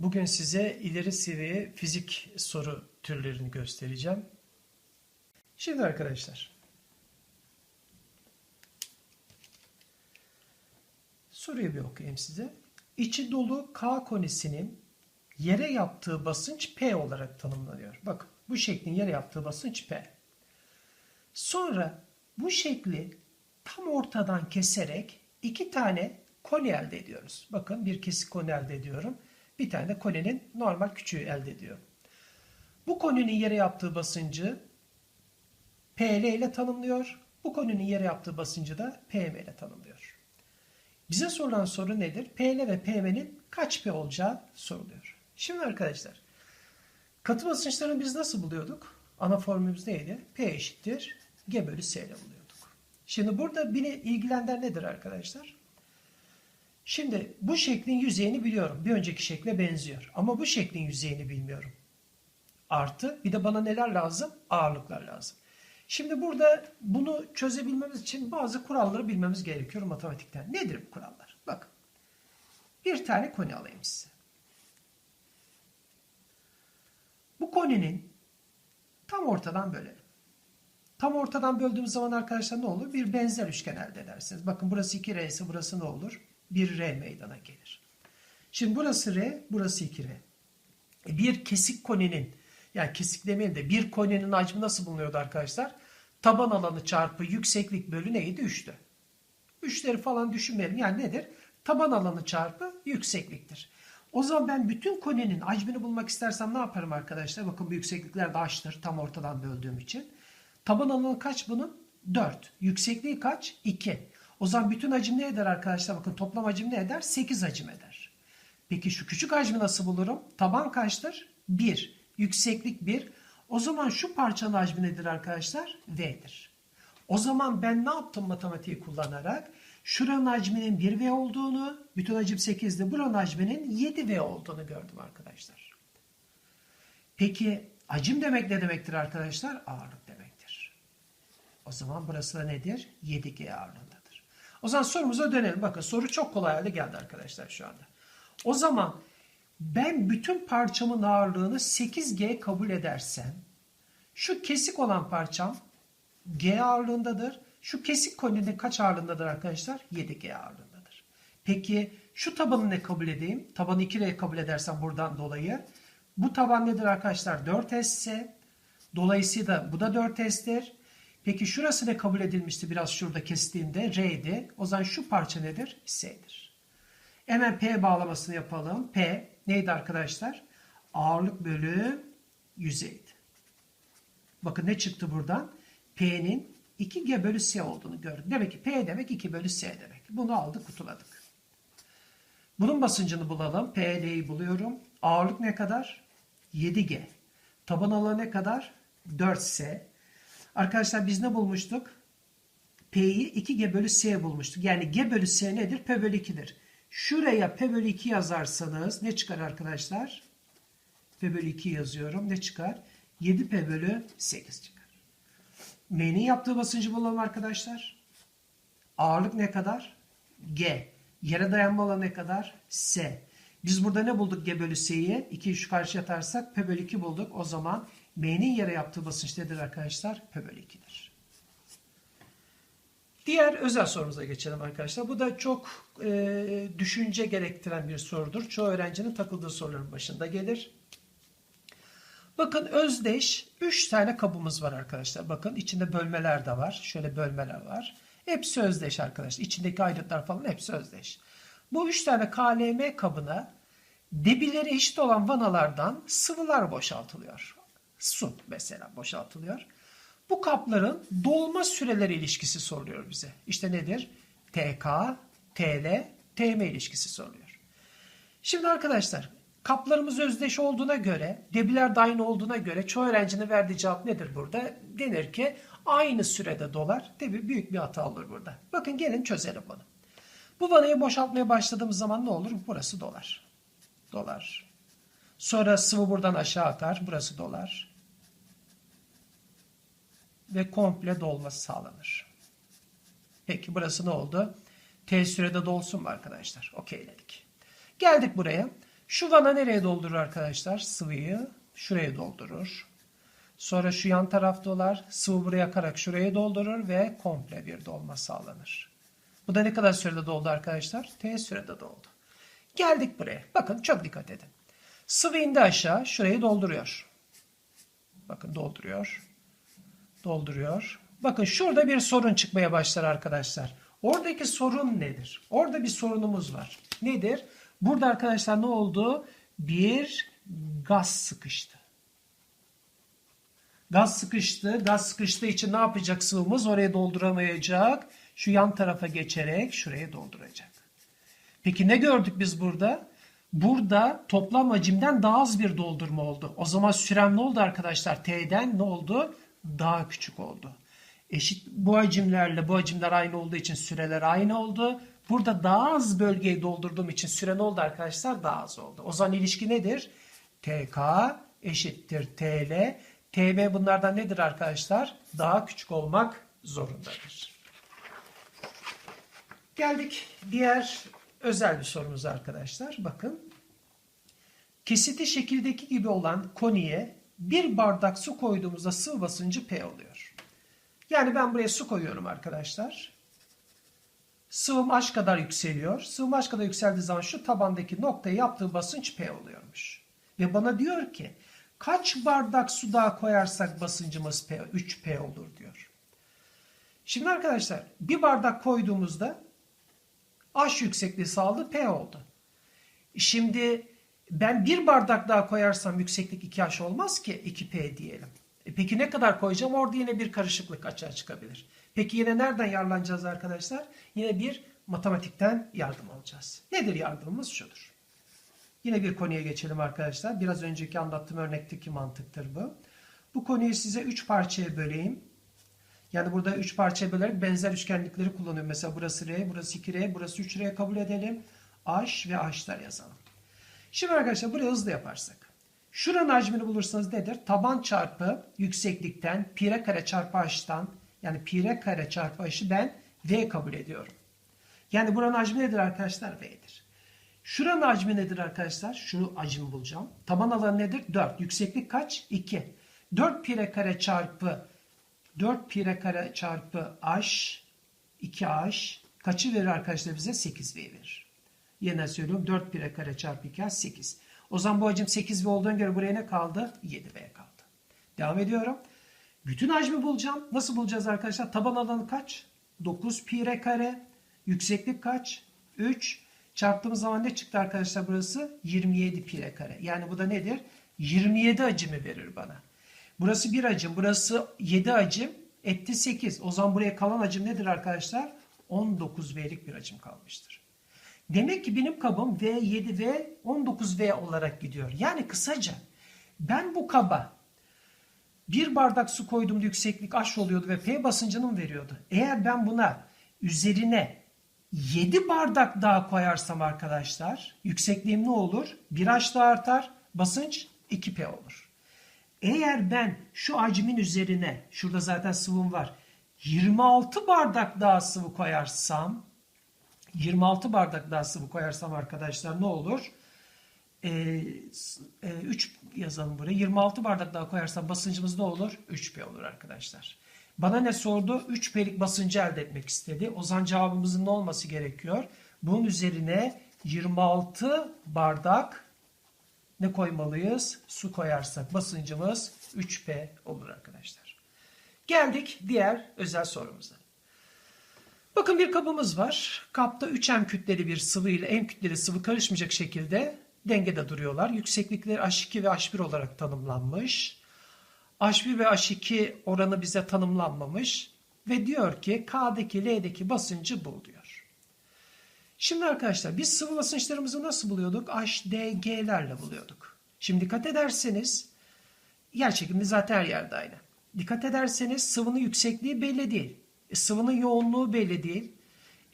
Bugün size ileri seviye fizik soru türlerini göstereceğim. Şimdi arkadaşlar. Soruyu bir okuyayım size. İçi dolu K konisinin yere yaptığı basınç P olarak tanımlanıyor. Bakın bu şeklin yere yaptığı basınç P. Sonra bu şekli tam ortadan keserek iki tane koni elde ediyoruz. Bakın bir kesik koni elde ediyorum. Bir tane de koninin normal küçüğü elde ediyorum. Bu koninin yere yaptığı basıncı PL ile tanımlıyor. Bu koninin yere yaptığı basıncı da PM ile tanımlıyor. Bize sorulan soru nedir? PL ve PM'nin kaç P olacağı soruluyor. Şimdi arkadaşlar katı basınçlarını biz nasıl buluyorduk? Ana formülümüz neydi? P eşittir G bölü S ile buluyorduk. Şimdi burada beni ilgilendiren nedir arkadaşlar? Şimdi bu şeklin yüzeyini biliyorum. Bir önceki şekle benziyor. Ama bu şeklin yüzeyini bilmiyorum. Artı bir de bana neler lazım? Ağırlıklar lazım. Şimdi burada bunu çözebilmemiz için bazı kuralları bilmemiz gerekiyor matematikten. Nedir bu kurallar? Bakın. Bir tane koni alayım size. Bu koninin tam ortadan bölelim. Tam ortadan böldüğümüz zaman arkadaşlar ne olur? Bir benzer üçgen elde edersiniz. Bakın burası 2R ise burası ne olur? 1R meydana gelir. Şimdi burası R, burası 2R. E bir kesik koninin, yani kesik demeyelim de bir koninin hacmi nasıl bulunuyordu arkadaşlar? Taban alanı çarpı yükseklik bölü neydi? 3'tü. 3'leri falan düşünmeyelim. Yani nedir? Taban alanı çarpı yüksekliktir. O zaman ben bütün koninin hacmini bulmak istersem ne yaparım arkadaşlar? Bakın bu yükseklikler de h'tır tam ortadan böldüğüm için. Taban alanı kaç bunun? 4. Yüksekliği kaç? 2. O zaman bütün hacim ne eder arkadaşlar? Bakın toplam hacim ne eder? 8 hacim eder. Peki şu küçük hacmi nasıl bulurum? Taban kaçtır? 1. Yükseklik 1. O zaman şu parçanın hacmi nedir arkadaşlar? V'dir. O zaman ben ne yaptım matematiği kullanarak? Şuranın hacminin 1V olduğunu, bütün hacim 8'di. Buranın hacminin 7V olduğunu gördüm arkadaşlar. Peki hacim demek ne demektir arkadaşlar? Ağırlık demektir. O zaman burası da nedir? 7G ağırlığındadır. O zaman sorumuza dönelim. Bakın soru çok kolay hale geldi arkadaşlar şu anda. O zaman ben bütün parçamın ağırlığını 8G kabul edersem şu kesik olan parçam G ağırlığındadır. Şu kesik koninin kaç ağırlığındadır arkadaşlar? 7G ağırlığındadır. Peki şu tabanı ne kabul edeyim? Tabanı 2R kabul edersem buradan dolayı. Bu taban nedir arkadaşlar? 4S ise dolayısıyla bu da 4S'tir. Peki şurası ne kabul edilmişti biraz şurada kestiğimde? R'di. O zaman şu parça nedir? S'dir. Hemen P bağlamasını yapalım. P neydi arkadaşlar? Ağırlık bölü yüzeydi. Bakın ne çıktı buradan? P'nin 2G bölü S olduğunu gördük. Demek ki P demek 2 bölü S demek. Bunu aldık kutuladık. Bunun basıncını bulalım. PL'yi buluyorum. Ağırlık ne kadar? 7G. Taban alanı ne kadar? 4S. Arkadaşlar biz ne bulmuştuk? P'yi 2G bölü S bulmuştuk. Yani G bölü S nedir? P bölü 2'dir. Şuraya P bölü 2 yazarsanız ne çıkar arkadaşlar? P bölü 2 yazıyorum. Ne çıkar? 7P bölü 8 çıkar. M'nin yaptığı basıncı bulalım arkadaşlar. Ağırlık ne kadar? G. Yere dayanma alanı ne kadar? S. Biz burada ne bulduk G bölü S'yi? 2'yi şu karşıya atarsak P bölü 2 bulduk. O zaman M'nin yere yaptığı basınç nedir arkadaşlar? P bölü 2'dir. Diğer özel sorumuza geçelim arkadaşlar. Bu da çok e, düşünce gerektiren bir sorudur. Çoğu öğrencinin takıldığı soruların başında gelir. Bakın özdeş 3 tane kabımız var arkadaşlar. Bakın içinde bölmeler de var. Şöyle bölmeler var. Hepsi özdeş arkadaşlar. İçindeki ayrıtlar falan hepsi özdeş. Bu 3 tane KLM kabına debileri eşit olan vanalardan sıvılar boşaltılıyor. Su mesela boşaltılıyor. Bu kapların dolma süreleri ilişkisi soruluyor bize. İşte nedir? TK, TL, TM ilişkisi soruluyor. Şimdi arkadaşlar kaplarımız özdeş olduğuna göre, debiler de aynı olduğuna göre çoğu öğrencinin verdiği cevap nedir burada? Denir ki aynı sürede dolar. Tabi büyük bir hata olur burada. Bakın gelin çözelim bunu. Bu vanayı boşaltmaya başladığımız zaman ne olur? Burası dolar. Dolar. Sonra sıvı buradan aşağı atar. Burası dolar. Ve komple dolması sağlanır. Peki burası ne oldu? T sürede dolsun mu arkadaşlar? Okeyledik. Geldik buraya. Şu vana nereye doldurur arkadaşlar? Sıvıyı şuraya doldurur. Sonra şu yan taraf dolar. Sıvı buraya akarak şuraya doldurur ve komple bir dolma sağlanır. Bu da ne kadar sürede doldu arkadaşlar? T sürede doldu. Geldik buraya. Bakın çok dikkat edin. Sıvı indi aşağı. Şurayı dolduruyor. Bakın dolduruyor. Dolduruyor. Bakın şurada bir sorun çıkmaya başlar arkadaşlar. Oradaki sorun nedir? Orada bir sorunumuz var. Nedir? Burada arkadaşlar ne oldu? Bir gaz sıkıştı. Gaz sıkıştı. Gaz sıkıştığı için ne yapacak sıvımız? Oraya dolduramayacak. Şu yan tarafa geçerek şuraya dolduracak. Peki ne gördük biz burada? Burada toplam hacimden daha az bir doldurma oldu. O zaman sürem ne oldu arkadaşlar? T'den ne oldu? Daha küçük oldu. Eşit bu hacimlerle bu hacimler aynı olduğu için süreler aynı oldu. Burada daha az bölgeyi doldurduğum için süre ne oldu arkadaşlar? Daha az oldu. O zaman ilişki nedir? TK eşittir TL. TB bunlardan nedir arkadaşlar? Daha küçük olmak zorundadır. Geldik diğer özel bir sorumuz arkadaşlar. Bakın. Kesiti şekildeki gibi olan koniye bir bardak su koyduğumuzda sıvı basıncı P oluyor. Yani ben buraya su koyuyorum arkadaşlar. Sıvım H kadar yükseliyor. Sıvım H kadar yükseldiği zaman şu tabandaki noktaya yaptığı basınç P oluyormuş. Ve bana diyor ki kaç bardak su daha koyarsak basıncımız P, 3P olur diyor. Şimdi arkadaşlar bir bardak koyduğumuzda H yüksekliği sağladı P oldu. Şimdi ben bir bardak daha koyarsam yükseklik 2H olmaz ki 2P diyelim. E peki ne kadar koyacağım? Orada yine bir karışıklık açığa çıkabilir. Peki yine nereden yararlanacağız arkadaşlar? Yine bir matematikten yardım alacağız. Nedir yardımımız? Şudur. Yine bir konuya geçelim arkadaşlar. Biraz önceki anlattığım örnekteki mantıktır bu. Bu konuyu size 3 parçaya böleyim. Yani burada 3 parçaya bölerek benzer üçgenlikleri kullanıyorum. Mesela burası R, burası 2R, burası 3R kabul edelim. H ve H'lar yazalım. Şimdi arkadaşlar buraya hızlı yaparsak. Şuranın hacmini bulursanız nedir? Taban çarpı yükseklikten pi r kare çarpı h'tan yani pi r kare çarpı h'ı ben v kabul ediyorum. Yani buranın hacmi nedir arkadaşlar? V'dir. Şuranın hacmi nedir arkadaşlar? Şu hacmi bulacağım. Taban alanı nedir? 4. Yükseklik kaç? 2. 4 pi r kare çarpı 4 pi r kare çarpı h 2h kaçı verir arkadaşlar bize? 8 v verir. Yine söylüyorum 4 pi r kare çarpı 2h 8. O zaman bu hacim 8V olduğuna göre buraya ne kaldı? 7V kaldı. Devam ediyorum. Bütün hacmi bulacağım. Nasıl bulacağız arkadaşlar? Taban alanı kaç? 9 pi r kare. Yükseklik kaç? 3. Çarptığımız zaman ne çıktı arkadaşlar burası? 27 pi r kare. Yani bu da nedir? 27 hacimi verir bana. Burası 1 hacim. Burası 7 hacim. Etti 8. O zaman buraya kalan hacim nedir arkadaşlar? 19V'lik bir hacim kalmıştır. Demek ki benim kabım V7 ve 19V olarak gidiyor. Yani kısaca ben bu kaba bir bardak su koyduğumda yükseklik H oluyordu ve P basıncını mı veriyordu? Eğer ben buna üzerine 7 bardak daha koyarsam arkadaşlar yüksekliğim ne olur? 1H daha artar, basınç 2P olur. Eğer ben şu hacmin üzerine, şurada zaten sıvım var, 26 bardak daha sıvı koyarsam 26 bardak daha sıvı koyarsam arkadaşlar ne olur? Ee, 3 yazalım buraya. 26 bardak daha koyarsam basıncımız ne olur? 3P olur arkadaşlar. Bana ne sordu? 3P'lik basıncı elde etmek istedi. O zaman cevabımızın ne olması gerekiyor? Bunun üzerine 26 bardak ne koymalıyız? Su koyarsak basıncımız 3P olur arkadaşlar. Geldik diğer özel sorumuza. Bakın bir kabımız var. Kapta 3M kütleli bir sıvı ile M kütleli sıvı karışmayacak şekilde dengede duruyorlar. Yükseklikleri H2 ve H1 olarak tanımlanmış. H1 ve H2 oranı bize tanımlanmamış. Ve diyor ki K'deki L'deki basıncı bul diyor. Şimdi arkadaşlar biz sıvı basınçlarımızı nasıl buluyorduk? HDG'lerle buluyorduk. Şimdi dikkat ederseniz yer çekimi zaten her yerde aynı. Dikkat ederseniz sıvının yüksekliği belli değil. E, sıvının yoğunluğu belli değil.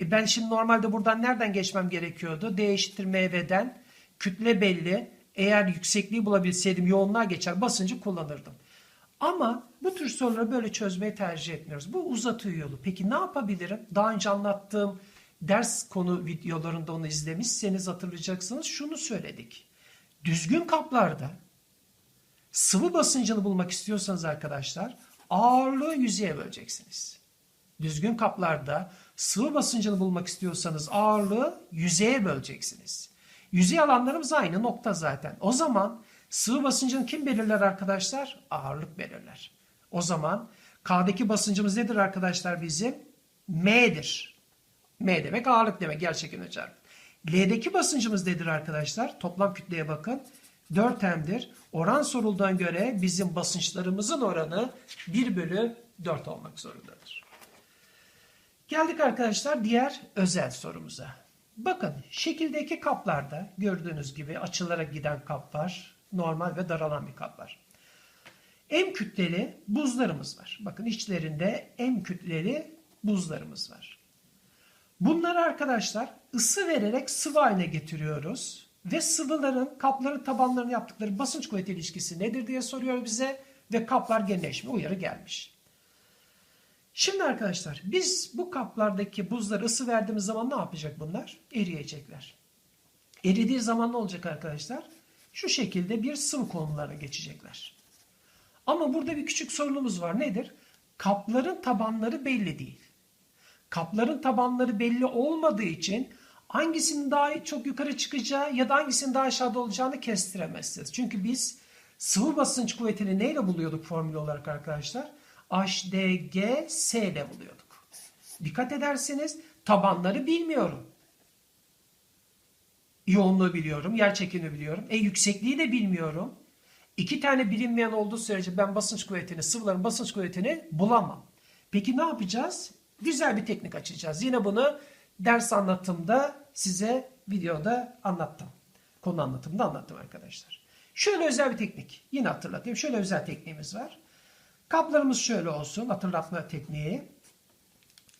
E, ben şimdi normalde buradan nereden geçmem gerekiyordu? D eşittir MV'den. Kütle belli. Eğer yüksekliği bulabilseydim yoğunluğa geçer basıncı kullanırdım. Ama bu tür soruları böyle çözmeyi tercih etmiyoruz. Bu uzatıyor yolu. Peki ne yapabilirim? Daha önce anlattığım ders konu videolarında onu izlemişseniz hatırlayacaksınız. Şunu söyledik. Düzgün kaplarda sıvı basıncını bulmak istiyorsanız arkadaşlar ağırlığı yüzeye böleceksiniz. Düzgün kaplarda sıvı basıncını bulmak istiyorsanız ağırlığı yüzeye böleceksiniz. Yüzey alanlarımız aynı nokta zaten. O zaman sıvı basıncını kim belirler arkadaşlar? Ağırlık belirler. O zaman K'daki basıncımız nedir arkadaşlar bizim? M'dir. M demek ağırlık demek gerçekten çarpı. L'deki basıncımız nedir arkadaşlar? Toplam kütleye bakın. 4M'dir. Oran sorulduğuna göre bizim basınçlarımızın oranı 1 bölü 4 olmak zorundadır. Geldik arkadaşlar diğer özel sorumuza. Bakın şekildeki kaplarda gördüğünüz gibi açılara giden kap var. Normal ve daralan bir kap var. M kütleli buzlarımız var. Bakın içlerinde M kütleli buzlarımız var. Bunları arkadaşlar ısı vererek sıvı haline getiriyoruz. Ve sıvıların kapların tabanlarını yaptıkları basınç kuvveti ilişkisi nedir diye soruyor bize. Ve kaplar genleşme uyarı gelmiş. Şimdi arkadaşlar biz bu kaplardaki buzları ısı verdiğimiz zaman ne yapacak bunlar? Eriyecekler. Eridiği zaman ne olacak arkadaşlar? Şu şekilde bir sıvı konumlarına geçecekler. Ama burada bir küçük sorunumuz var. Nedir? Kapların tabanları belli değil. Kapların tabanları belli olmadığı için hangisinin daha çok yukarı çıkacağı ya da hangisinin daha aşağıda olacağını kestiremezsiniz. Çünkü biz sıvı basınç kuvvetini neyle buluyorduk formül olarak arkadaşlar? HDGS ile buluyorduk. Dikkat ederseniz tabanları bilmiyorum. Yoğunluğu biliyorum, yer çekimini biliyorum. E yüksekliği de bilmiyorum. İki tane bilinmeyen olduğu sürece ben basınç kuvvetini, sıvıların basınç kuvvetini bulamam. Peki ne yapacağız? Güzel bir teknik açacağız. Yine bunu ders anlatımda size videoda anlattım. Konu anlatımında anlattım arkadaşlar. Şöyle özel bir teknik. Yine hatırlatayım. Şöyle özel tekniğimiz var. Kaplarımız şöyle olsun. Hatırlatma tekniği.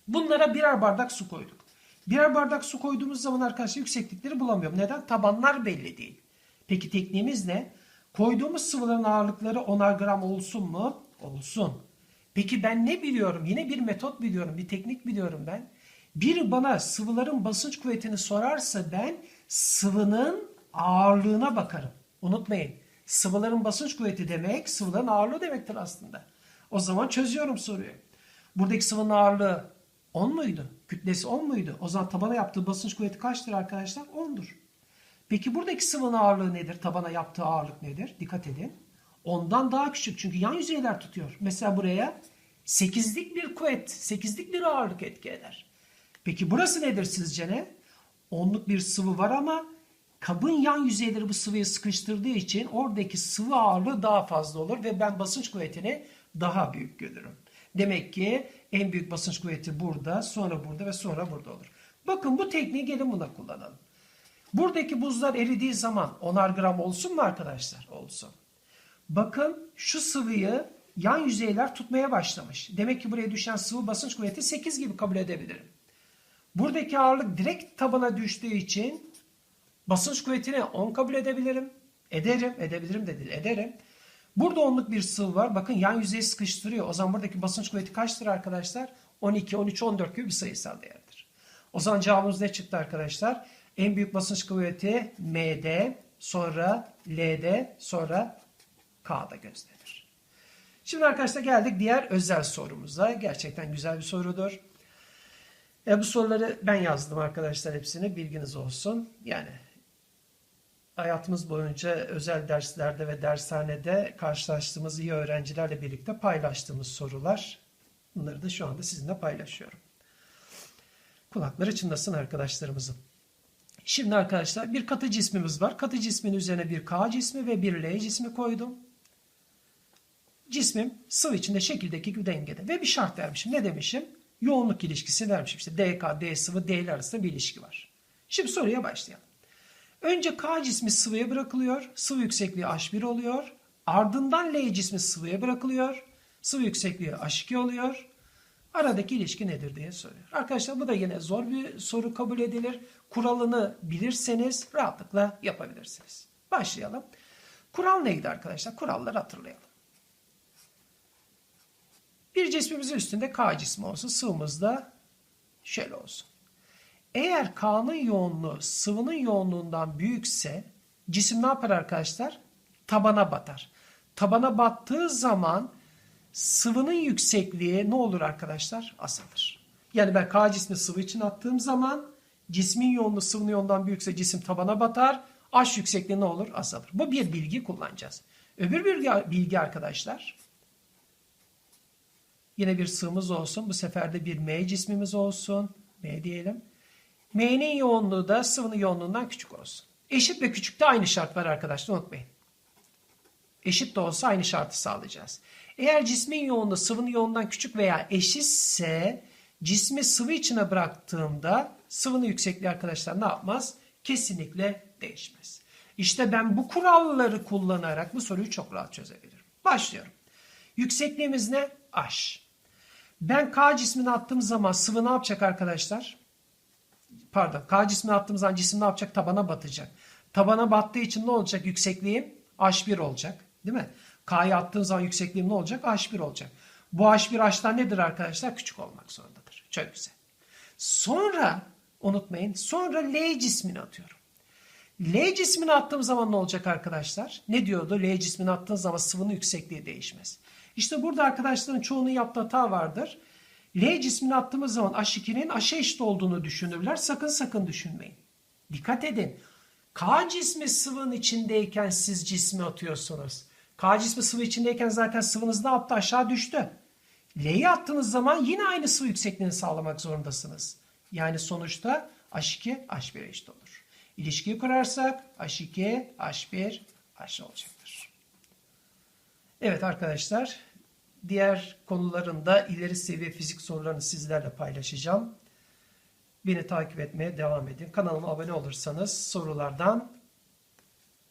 Bunlara birer bardak su koyduk. Birer bardak su koyduğumuz zaman arkadaşlar yükseklikleri bulamıyorum. Neden? Tabanlar belli değil. Peki tekniğimiz ne? Koyduğumuz sıvıların ağırlıkları 10'ar gram olsun mu? Olsun. Peki ben ne biliyorum? Yine bir metot biliyorum, bir teknik biliyorum ben. Bir bana sıvıların basınç kuvvetini sorarsa ben sıvının ağırlığına bakarım. Unutmayın. Sıvıların basınç kuvveti demek sıvıların ağırlığı demektir aslında. O zaman çözüyorum soruyu. Buradaki sıvının ağırlığı 10 muydu? Kütlesi 10 muydu? O zaman tabana yaptığı basınç kuvveti kaçtır arkadaşlar? 10'dur. Peki buradaki sıvının ağırlığı nedir? Tabana yaptığı ağırlık nedir? Dikkat edin. Ondan daha küçük çünkü yan yüzeyler tutuyor. Mesela buraya 8'lik bir kuvvet, 8'lik bir ağırlık etki eder. Peki burası nedir sizce ne? Onluk bir sıvı var ama kabın yan yüzeyleri bu sıvıyı sıkıştırdığı için oradaki sıvı ağırlığı daha fazla olur ve ben basınç kuvvetini daha büyük görürüm. Demek ki en büyük basınç kuvveti burada, sonra burada ve sonra burada olur. Bakın bu tekniği gelin buna kullanalım. Buradaki buzlar eridiği zaman 10'ar gram olsun mu arkadaşlar? Olsun. Bakın şu sıvıyı yan yüzeyler tutmaya başlamış. Demek ki buraya düşen sıvı basınç kuvveti 8 gibi kabul edebilirim. Buradaki ağırlık direkt tabana düştüğü için basınç kuvvetini 10 kabul edebilirim. Ederim, edebilirim de ederim. Burada onluk bir sıvı var. Bakın yan yüzeyi sıkıştırıyor. O zaman buradaki basınç kuvveti kaçtır arkadaşlar? 12, 13, 14 gibi bir sayısal değerdir. O zaman cevabımız ne çıktı arkadaşlar? En büyük basınç kuvveti M'de, sonra L'de, sonra K'da gözlenir. Şimdi arkadaşlar geldik diğer özel sorumuza. Gerçekten güzel bir sorudur. E, bu soruları ben yazdım arkadaşlar hepsini. Bilginiz olsun. Yani hayatımız boyunca özel derslerde ve dershanede karşılaştığımız iyi öğrencilerle birlikte paylaştığımız sorular. Bunları da şu anda sizinle paylaşıyorum. Kulakları çınlasın arkadaşlarımızın. Şimdi arkadaşlar bir katı cismimiz var. Katı cismin üzerine bir K cismi ve bir L cismi koydum. Cismim sıvı içinde şekildeki gibi dengede. Ve bir şart vermişim. Ne demişim? Yoğunluk ilişkisi vermişim. İşte DK, D sıvı, D ile arasında bir ilişki var. Şimdi soruya başlayalım. Önce K cismi sıvıya bırakılıyor. Sıvı yüksekliği H1 oluyor. Ardından L cismi sıvıya bırakılıyor. Sıvı yüksekliği H2 oluyor. Aradaki ilişki nedir diye soruyor. Arkadaşlar bu da yine zor bir soru kabul edilir. Kuralını bilirseniz rahatlıkla yapabilirsiniz. Başlayalım. Kural neydi arkadaşlar? Kuralları hatırlayalım. Bir cismimizin üstünde K cismi olsun. Sıvımız da şöyle olsun. Eğer K'nın yoğunluğu sıvının yoğunluğundan büyükse Cisim ne yapar arkadaşlar? Tabana batar. Tabana battığı zaman sıvının yüksekliği ne olur arkadaşlar? Azalır. Yani ben K cismi sıvı için attığım zaman cismin yoğunluğu sıvının yoğunluğundan büyükse cisim tabana batar. H yüksekliği ne olur? Azalır. Bu bir bilgi kullanacağız. Öbür bilgi, bilgi arkadaşlar Yine bir sığımız olsun. Bu sefer de bir M cismimiz olsun. M diyelim. M'nin yoğunluğu da sıvının yoğunluğundan küçük olsun. Eşit ve küçükte aynı şart var arkadaşlar unutmayın. Eşit de olsa aynı şartı sağlayacağız. Eğer cismin yoğunluğu sıvının yoğunluğundan küçük veya eşitse cismi sıvı içine bıraktığımda sıvının yüksekliği arkadaşlar ne yapmaz? Kesinlikle değişmez. İşte ben bu kuralları kullanarak bu soruyu çok rahat çözebilirim. Başlıyorum. Yüksekliğimiz ne? H. Ben K cismini attığım zaman sıvı ne yapacak arkadaşlar? Pardon. K cismini attığım zaman cisim ne yapacak? Tabana batacak. Tabana battığı için ne olacak? Yüksekliğim H1 olacak. Değil mi? K'yı attığım zaman yüksekliğim ne olacak? H1 olacak. Bu H1 H'tan nedir arkadaşlar? Küçük olmak zorundadır. Çok güzel. Sonra unutmayın. Sonra L cismini atıyorum. L cismini attığım zaman ne olacak arkadaşlar? Ne diyordu? L cismini attığın zaman sıvının yüksekliği değişmez. İşte burada arkadaşların çoğunun yaptığı hata vardır. L cismini attığımız zaman H2'nin H'e eşit olduğunu düşünürler. Sakın sakın düşünmeyin. Dikkat edin. K cismi sıvının içindeyken siz cismi atıyorsunuz. K cismi sıvı içindeyken zaten sıvınız ne yaptı? Aşağı düştü. L'yi attığınız zaman yine aynı sıvı yüksekliğini sağlamak zorundasınız. Yani sonuçta H2 H1'e eşit olur. İlişkiyi kurarsak H2 H1 H olacaktır. Evet arkadaşlar diğer konularında ileri seviye fizik sorularını sizlerle paylaşacağım. Beni takip etmeye devam edin. Kanalıma abone olursanız sorulardan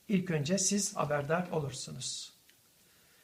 ilk önce siz haberdar olursunuz.